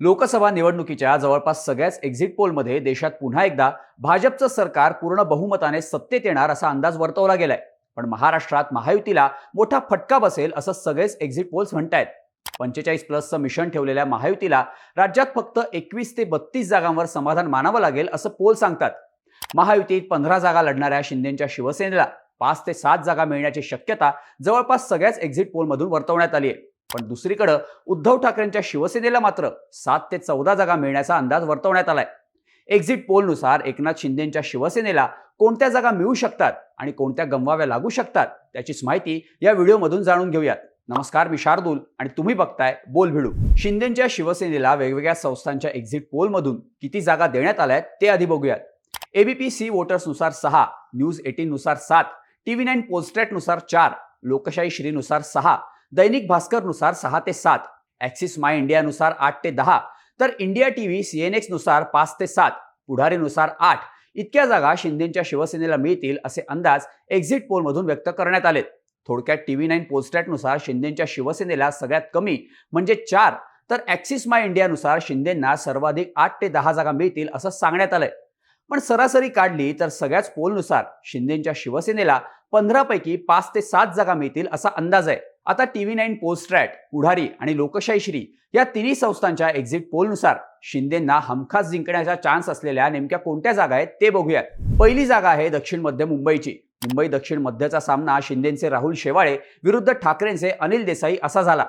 लोकसभा निवडणुकीच्या जवळपास सगळ्याच एक्झिट पोलमध्ये देशात पुन्हा एकदा भाजपचं सरकार पूर्ण बहुमताने सत्तेत येणार असा अंदाज वर्तवला गेलाय. पण महाराष्ट्रात महायुतीला मोठा फटका बसेल असं सगळेच एक्झिट पोल्स म्हणतायत. पंचेचाळीस प्लसचं मिशन ठेवलेल्या महायुतीला राज्यात फक्त एकवीस ते बत्तीस जागांवर समाधान मानावं लागेल असं पोल सांगतात. महायुतीत पंधरा जागा लढणाऱ्या शिंदेच्या शिवसेनेला पाच ते सात जागा मिळण्याची शक्यता जवळपास सगळ्याच एक्झिट पोलमधून वर्तवण्यात आली आहे पण दुसरीकडं उद्धव ठाकरेंच्या शिवसेनेला मात्र सात ते चौदा जागा मिळण्याचा अंदाज वर्तवण्यात आलाय. एक्झिट पोलनुसार एकनाथ शिंदेच्या शिवसेनेला कोणत्या जागा मिळू शकतात आणि कोणत्या गमवाव्या लागू शकतात त्याचीच माहिती या व्हिडिओमधून जाणून घेऊयात. नमस्कार मी शार्दूल आणि तुम्ही बघताय बोल भिडू. शिंदेच्या शिवसेनेला वेगवेगळ्या संस्थांच्या एक्झिट पोलमधून किती जागा देण्यात आल्या आहेत ते आधी बघूयात. एबीपी सी वोटर्सनुसार सहा न्यूज एटीननुसार सात टीव्ही नाईन पोलस्ट्रॅटनुसार चार लोकशाही श्रीनुसार सहा दैनिक भास्करनुसार सहा ते सात ॲक्सिस माय इंडियानुसार आठ ते दहा तर इंडिया टीव्ही सी एन एक्सनुसार पाच ते सात पुढारीनुसार आठ. इतक्या जागा शिंदेच्या शिवसेनेला मिळतील असे अंदाज एक्झिट पोलमधून व्यक्त करण्यात आलेत. थोडक्यात टी व्ही नाईन पोलस्टॅटनुसार शिंदेच्या शिवसेनेला सगळ्यात कमी म्हणजे चार तर ॲक्सिस माय इंडियानुसार शिंदेंना सर्वाधिक आठ ते दहा जागा मिळतील असं सांगण्यात आलंय. पण सरासरी काढली तर सगळ्याच पोलनुसार शिंदेच्या शिवसेनेला पंधरापैकी पाच ते सात जागा मिळतील असा अंदाज आहे. आता टीव्ही नाईन पोस्ट्रॅट पुढारी आणि लोकशाही श्री या तिन्ही संस्थांच्या एक्झिट पोलनुसार शिंदेंना हमखास जिंकण्याचा चान्स असलेल्या नेमक्या कोणत्या जागा आहेत ते बघूयात. पहिली जागा आहे दक्षिण मध्य मुंबईची. मुंबई दक्षिण मध्यचा सामना शिंदेचे राहुल शेवाळे विरुद्ध ठाकरेंचे अनिल देसाई असा झाला.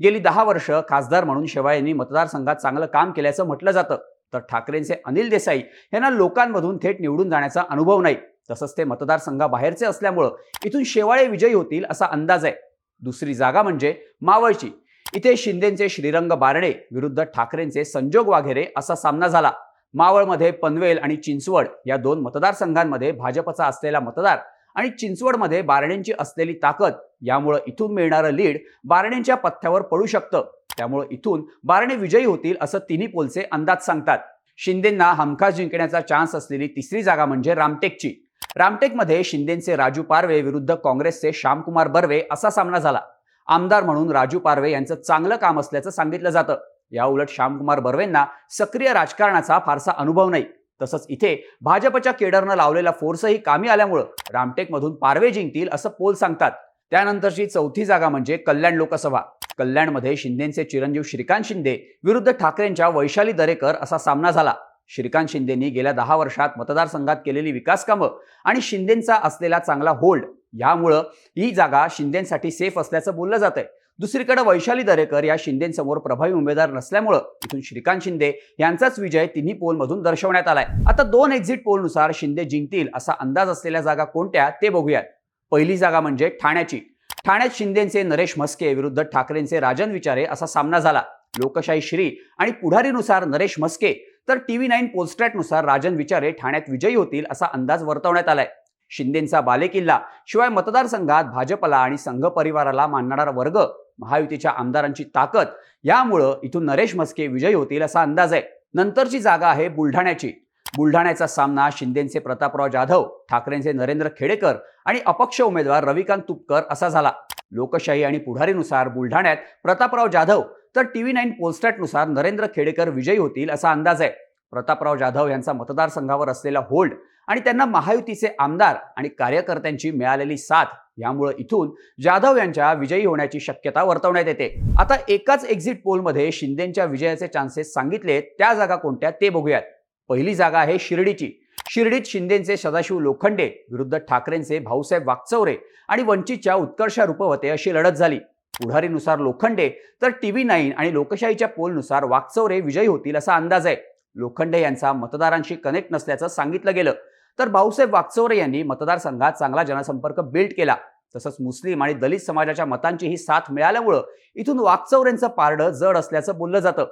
गेली दहा वर्ष खासदार म्हणून शेवाळेंनी मतदारसंघात चांगलं काम केल्याचं म्हटलं जातं. तर ठाकरेंचे अनिल देसाई यांना लोकांमधून थेट निवडून जाण्याचा अनुभव नाही. तसंच ते मतदारसंघाबाहेरचे असल्यामुळं इथून शेवाळे विजयी होतील असा अंदाज आहे. दुसरी जागा म्हणजे मावळची. इथे शिंदेचे श्रीरंग बारणे विरुद्ध ठाकरेंचे संजोग वाघेरे असा सामना झाला. मावळमध्ये पनवेल आणि चिंचवड या दोन मतदारसंघांमध्ये भाजपचा असलेला मतदार आणि चिंचवडमध्ये बारणेंची असलेली ताकद यामुळं इथून मिळणारं लीड बारणेंच्या पथ्यावर पडू शकतं. त्यामुळं इथून बारणे विजयी होतील असं तिन्ही पोलचे अंदाज सांगतात. शिंदेंना हमखास जिंकण्याचा चान्स असलेली तिसरी जागा म्हणजे रामटेकची. रामटेकमध्ये शिंदेचे राजू पारवे विरुद्ध काँग्रेसचे श्यामकुमार बर्वे असा सामना झाला. आमदार म्हणून राजू पारवे यांचं चांगलं काम असल्याचं सांगितलं जातं. या उलट श्यामकुमार बर्वेंना सक्रिय राजकारणाचा फारसा अनुभव नाही. तसंच इथे भाजपच्या केडरनं लावलेला फोर्सही कामी आल्यामुळं रामटेकमधून पारवे जिंकतील असं पोल सांगतात. त्यानंतरची चौथी जागा म्हणजे कल्याण लोकसभा. कल्याणमध्ये शिंदेचे चिरंजीव श्रीकांत शिंदे विरुद्ध ठाकरेंच्या वैशाली दरेकर असा सामना झाला. श्रीकांत शिंदेनी गेल्या दहा वर्षात मतदारसंघात केलेली विकास कामं आणि शिंदेंचा असलेला चांगला होल्ड यामुळं ही जागा शिंदेसाठी सेफ असल्याचं बोललं जात आहे दुसरीकडे वैशाली दरेकर या शिंदेसमोर प्रभावी उमेदवार नसल्यामुळं इथून श्रीकांत शिंदे यांचाच विजय तिन्ही पोलमधून दर्शवण्यात आलाय. आता दोन एक्झिट पोलनुसार शिंदे जिंकतील असा अंदाज असलेल्या जागा कोणत्या ते बघूयात. पहिली जागा म्हणजे ठाण्याची. ठाण्यात शिंदेचे नरेश म्हस्के विरुद्ध ठाकरेंचे राजन विचारे असा सामना झाला. लोकशाही श्री आणि पुढारीनुसार नरेश म्हस्के तर टीव्ही नाईन पोलस्ट्रॅटनुसार राजन विचारे ठाण्यात विजयी होतील असा अंदाज वर्तवण्यात आलाय. शिंदेचा बालेकिल्ला शिवाय मतदारसंघात भाजपला आणि संघ परिवाराला मानणारा वर्ग महायुतीच्या आमदारांची ताकद यामुळं इथून नरेश मस्के विजयी होतील असा अंदाज आहे. नंतरची जागा आहे बुलढाण्याची. बुलढाण्याचा सामना शिंदेचे प्रतापराव जाधव ठाकरेंचे नरेंद्र खेडेकर आणि अपक्ष उमेदवार रविकांत तुपकर असा झाला. लोकशाही आणि पुढारीनुसार बुलढाण्यात प्रतापराव जाधव तर टीव्ही नाईन पोलस्टॅटनुसार नरेंद्र खेडेकर विजयी होतील असा अंदाज आहे. प्रतापराव जाधव यांचा मतदारसंघावर असलेला होल्ड आणि त्यांना महायुतीचे आमदार आणि कार्यकर्त्यांची मिळालेली साथ यामुळे इथून जाधव यांच्या विजयी होण्याची शक्यता वर्तवण्यात येते. आता एकाच एक्झिट पोलमध्ये शिंदेच्या विजयाचे चान्सेस सांगितले त्या जागा कोणत्या ते बघूयात. पहिली जागा आहे शिर्डीची. शिर्डीत शिंदेचे सदाशिव लोखंडे विरुद्ध ठाकरेंचे भाऊसाहेब वागचौरे आणि वंचितच्या उत्कर्षा रूपवते अशी लढत झाली. पुढारीनुसार लोखंडे तर टीव्ही नाईन आणि लोकशाहीच्या पोलनुसार वागचौरे विजयी होतील असा अंदाज आहे. लोखंडे यांचा मतदारांशी कनेक्ट नसल्याचं सांगितलं गेलं. तर भाऊसाहेब वागचौरे यांनी मतदारसंघात चांगला जनसंपर्क बिल्ड केला. तसंच मुस्लिम आणि दलित समाजाच्या मतांची ही साथ मिळाल्यामुळं इथून वागचौरेंचं पारडं जड असल्याचं बोललं जातं.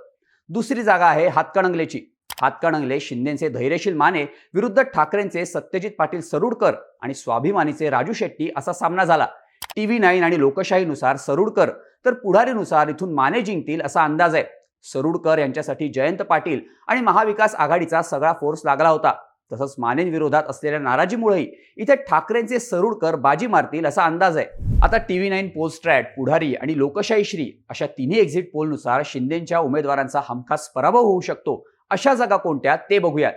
दुसरी जागा आहे हातकणंगलेची. हातकणंगले शिंदेचे धैर्यशील माने विरुद्ध ठाकरेंचे सत्यजित पाटील सरुडकर आणि स्वाभिमानीचे राजू शेट्टी असा सामना झाला. टीव्ही नाईन आणि लोकशाहीनुसार सरुडकर तर पुढारीनुसार इथून माने जिंकतील असा अंदाज आहे. सरुडकर यांच्यासाठी जयंत पाटील आणि महाविकास आघाडीचा सगळा फोर्स लागला होता. तसंच मानेंविरोधात असलेल्या नाराजीमुळेही इथे ठाकरेंचे सरुडकर बाजी मारतील असा अंदाज आहे. आता टी व्ही नाईन पोस्ट्रॅट पुढारी आणि लोकशाही श्री अशा तिन्ही एक्झिट पोलनुसार शिंदेच्या उमेदवारांचा हमखास पराभव होऊ शकतो. अशा जागा कोणत्या? ते बघूयात.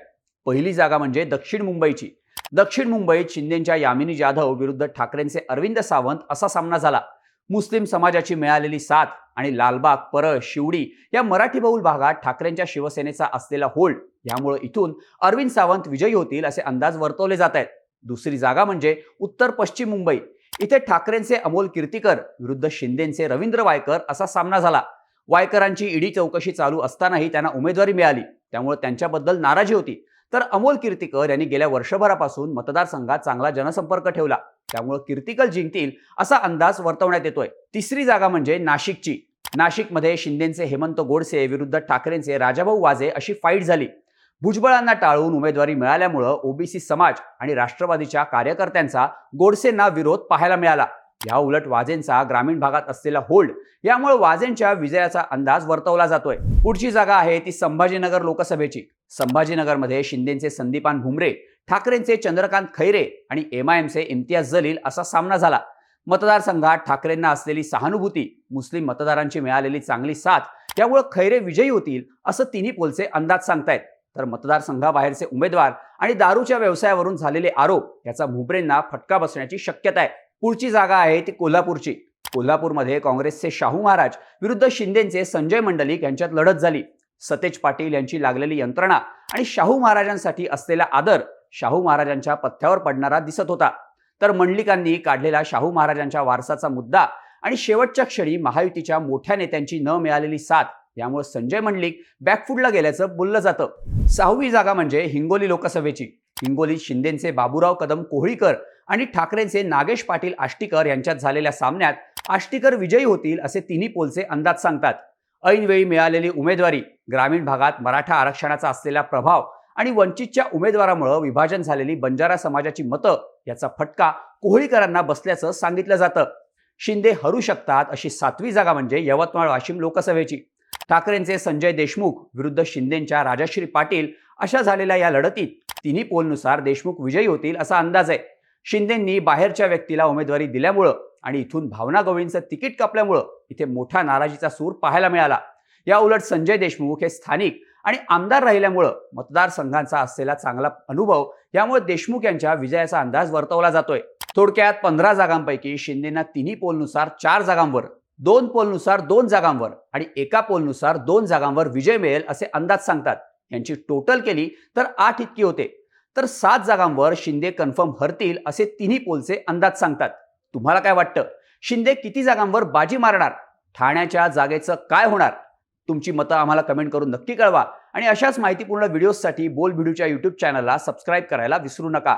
पहिली जागा म्हणजे दक्षिण मुंबईची. दक्षिण मुंबईत शिंदेच्या यामिनी जाधव विरुद्ध ठाकरेंचे अरविंद सावंत असा सामना झाला. मुस्लिम समाजाची मिळालेली साथ आणि लालबाग परळ शिवडी या मराठी बहुल भागात ठाकरेंच्या शिवसेनेचा असलेला होल्ड यामुळे इथून अरविंद सावंत विजयी होतील असे अंदाज वर्तवले जात आहेत. दुसरी जागा म्हणजे उत्तर पश्चिम मुंबई. इथे ठाकरेंचे अमोल कीर्तीकर विरुद्ध शिंदेचे रवींद्र वायकर असा सामना झाला. वायकरांची ईडी चौकशी चालू असतानाही त्यांना उमेदवारी मिळाली. त्यामुळे त्यांच्याबद्दल नाराजी होती. तर अमोल कीर्तिकर यांनी गेल्या वर्षभरापासून मतदारसंघात चांगला जनसंपर्क ठेवला. त्यामुळे कीर्तिकर जिंकतील असा अंदाज वर्तवण्यात येतोय. तिसरी जागा म्हणजे नाशिकची. नाशिकमध्ये शिंदेचे हेमंत गोडसे विरुद्ध ठाकरेंचे राजाभाऊ वाजे अशी फाईट झाली. भुजबळांना टाळून उमेदवारी मिळाल्यामुळं ओबीसी समाज आणि राष्ट्रवादीच्या कार्यकर्त्यांचा गोडसेंना विरोध पाहायला मिळाला. या उलट वाजेंचा ग्रामीण भागात असलेला होल्ड यामुळे वाजेंच्या विजयाचा अंदाज वर्तवला जातोय. पुढची जागा आहे ती संभाजीनगर लोकसभेची. संभाजीनगरमध्ये शिंदेचे संदीपान भुमरे ठाकरेंचे चंद्रकांत खैरे आणि एमआयएमचे इम्तियाज जलील असा सामना झाला. मतदारसंघात ठाकरेंना असलेली सहानुभूती मुस्लिम मतदारांची मिळालेली चांगली साथ यामुळे खैरे विजयी होतील असं तिन्ही पोलचे अंदाज सांगतायत. तर मतदारसंघाबाहेरचे उमेदवार आणि दारूच्या व्यवसायावरून झालेले आरोप याचा भुमरेंना फटका बसण्याची शक्यता आहे. पुढची जागा आहे ती कोल्हापूरची. कोल्हापूरमध्ये काँग्रेसचे शाहू महाराज विरुद्ध शिंदेचे संजय मंडलिक यांच्यात लढत झाली. सतेज पाटील यांची लागलेली यंत्रणा आणि शाहू महाराजांसाठी असलेला आदर शाहू महाराजांच्या पथ्यावर पडणारा दिसत होता. तर मंडलिकांनी काढलेला शाहू महाराजांच्या वारसाचा मुद्दा आणि शेवटच्या क्षणी महायुतीच्या मोठ्या नेत्यांची न मिळालेली साथ यामुळे संजय मंडलिक बॅकफुटला गेल्याचं बोललं जातं. सहावी जागा म्हणजे हिंगोली लोकसभेची. हिंगोलीत शिंदेचे बाबूराव कदम कोहळीकर आणि ठाकरेंचे नागेश पाटील आष्टीकर यांच्यात झालेल्या सामन्यात आष्टीकर विजयी होतील असे तिन्ही पोलचे अंदाज सांगतात. ऐनवेळी मिळालेली उमेदवारी ग्रामीण भागात मराठा आरक्षणाचा असलेला प्रभाव आणि वंचितच्या उमेदवारामुळे विभाजन झालेली बंजारा समाजाची मतं याचा फटका कोहळीकरांना बसल्याचं सांगितलं जातं. शिंदे हरू शकतात अशी सातवी जागा म्हणजे यवतमाळ वाशिम लोकसभेची. ठाकरेंचे संजय देशमुख विरुद्ध शिंदेच्या राजाश्री पाटील अशा झालेल्या या लढतीत तिन्ही पोलनुसार देशमुख विजयी होतील असा अंदाज आहे. शिंदेंनी बाहेरच्या व्यक्तीला उमेदवारी दिल्यामुळं आणि इथून भावना गवळींचं तिकीट कापल्यामुळं इथे मोठा नाराजीचा सूर पाहायला मिळाला. या उलट संजय देशमुख हे स्थानिक आणि आमदार राहिल्यामुळं मतदारसंघांचा असलेला चांगला अनुभव यामुळे देशमुख यांच्या विजयाचा अंदाज वर्तवला जातोय. थोडक्यात पंधरा जागांपैकी शिंदेना तिन्ही पोलनुसार चार जागांवर दोन पोलनुसार दोन जागांवर आणि एका पोलनुसार दोन जागांवर विजय मिळेल असे अंदाज सांगतात. यांची टोटल केली तर आठ इतकी होते. तर सात जागांवर शिंदे कन्फर्म हरतील असे तिन्ही पोलचे अंदाज सांगतात. तुम्हाला काय वाटतं? शिंदे किती जागांवर बाजी मारणार? ठाण्याच्या जागेचं काय होणार? तुमची मतं आम्हाला कमेंट करून नक्की कळवा. आणि अशाच माहितीपूर्ण व्हिडिओजसाठी बोल व्हिडिओच्या यूट्यूब चॅनलला सबस्क्राईब करायला विसरू नका.